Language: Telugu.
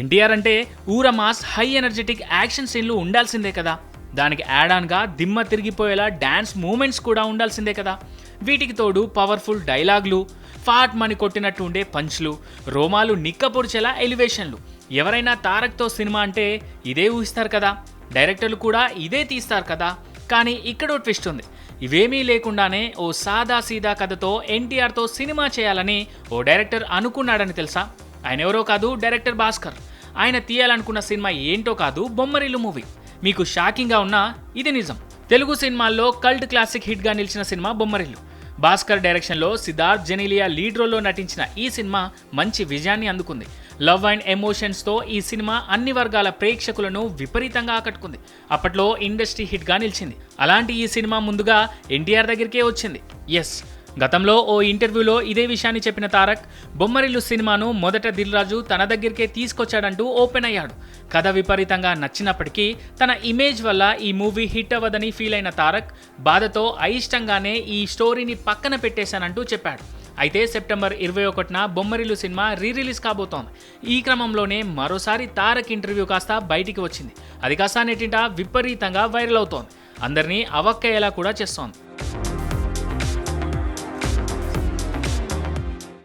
ఎన్టీఆర్ అంటే ఊర మాస్ హై ఎనర్జెటిక్ యాక్షన్ సీన్లు ఉండాల్సిందే కదా. దానికి యాడ్ దిమ్మ తిరిగిపోయేలా డ్యాన్స్ మూమెంట్స్ కూడా ఉండాల్సిందే కదా. వీటికి తోడు పవర్ఫుల్ డైలాగ్లు ఫాట్ మని కొట్టినట్టు ఉండే పంచ్లు రోమాలు నిక్కపొడిచేలా ఎలివేషన్లు ఎవరైనా తారక్తో సినిమా అంటే ఇదే ఊహిస్తారు కదా. డైరెక్టర్లు కూడా ఇదే తీస్తారు కదా. కానీ ఇక్కడ ట్విస్ట్ ఉంది. ఇవేమీ లేకుండానే ఓ సాదా సీదా కథతో ఎన్టీఆర్తో సినిమా చేయాలని ఓ డైరెక్టర్ అనుకున్నాడని తెలుసా? ఆయన ఎవరో కాదు డైరెక్టర్ భాస్కర్. ఆయన తీయాలనుకున్న సినిమా ఏంటో కాదు బొమ్మరిల్లు మూవీ. మీకు షాకింగ్గా ఉన్నా ఇది నిజం. తెలుగు సినిమాల్లో కల్ట్ క్లాసిక్ హిట్గా నిలిచిన సినిమా బొమ్మరిల్లు. భాస్కర్ డైరెక్షన్లో సిద్ధార్థ్ జెనీలియా లీడ్ రోల్లో నటించిన ఈ సినిమా మంచి విజయాన్ని అందుకుంది. లవ్ అండ్ ఎమోషన్స్తో ఈ సినిమా అన్ని వర్గాల ప్రేక్షకులను విపరీతంగా ఆకట్టుకుంది. అప్పట్లో ఇండస్ట్రీ హిట్గా నిలిచింది. అలాంటి ఈ సినిమా ముందుగా ఎన్టీఆర్ దగ్గరికే వచ్చింది. ఎస్ గతంలో ఓ ఇంటర్వ్యూలో ఇదే విషయాన్ని చెప్పిన తారక్ బొమ్మరిల్లు సినిమాను మొదట దిల్ రాజు తన దగ్గరికే తీసుకొచ్చాడంటూ ఓపెన్ అయ్యాడు. కథ విపరీతంగా నచ్చినప్పటికీ తన ఇమేజ్ వల్ల ఈ మూవీ హిట్ అవ్వదని ఫీల్ అయిన తారక్ బాధతో అయిష్టంగానే ఈ స్టోరీని పక్కన పెట్టేశానంటూ చెప్పాడు. అయితే సెప్టెంబర్ ఇరవై ఒకటిన బొమ్మరిలు సినిమా రీ రిలీజ్ కాబోతోంది. ఈ క్రమంలోనే మరోసారి తారక్ ఇంటర్వ్యూ కాస్త బయటికి వచ్చింది. అది కాస్త నెట్టింట విపరీతంగా వైరల్ అవుతోంది. అందరినీ అవక్కయ్యేలా కూడా చేస్తోంది.